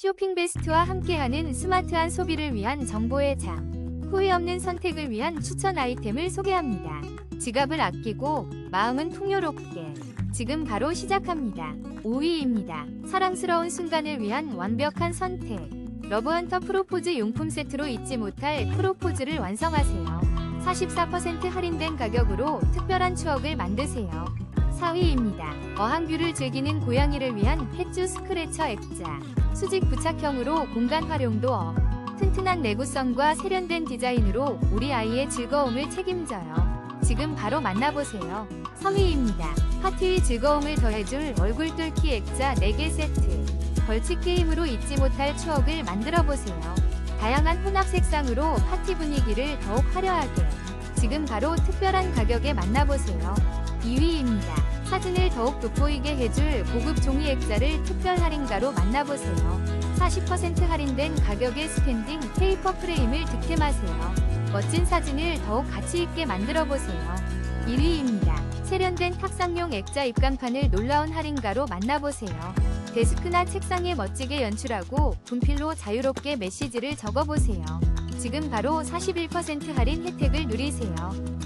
쇼핑 베스트와 함께하는 스마트한 소비를 위한 정보의 장. 후회 없는 선택을 위한 추천 아이템을 소개합니다. 지갑을 아끼고 마음은 풍요롭게. 지금 바로 시작합니다. 5위입니다. 사랑스러운 순간을 위한 완벽한 선택. 러브헌터 프로포즈 용품 세트로 잊지 못할 프로포즈를 완성하세요. 44% 할인된 가격으로 특별한 추억을 만드세요. 4위입니다. 어항뷰를 즐기는 고양이를 위한 펫주 스크래처 액자. 수직 부착형으로 공간 활용도 업. 튼튼한 내구성과 세련된 디자인으로 우리 아이의 즐거움을 책임져요. 지금 바로 만나보세요. 3위입니다. 파티의 즐거움을 더해줄 얼굴 뚫기 액자 4개 세트. 벌칙 게임으로 잊지 못할 추억을 만들어 보세요. 다양한 혼합 색상으로 파티 분위기를 더욱 화려하게. 지금 바로 특별한 가격에 만나보세요. 2위입니다. 사진을 더욱 돋보이게 해줄 고급 종이 액자를 특별 할인가로 만나보세요. 40% 할인된 가격의 스탠딩 페이퍼 프레임을 득템하세요. 멋진 사진을 더욱 가치 있게 만들어 보세요. 1위입니다. 세련된 탁상용 액자 입간판을 놀라운 할인가로 만나보세요. 데스크나 책상에 멋지게 연출하고 분필로 자유롭게 메시지를 적어보세요. 지금 바로 41% 할인 혜택을 누리세요.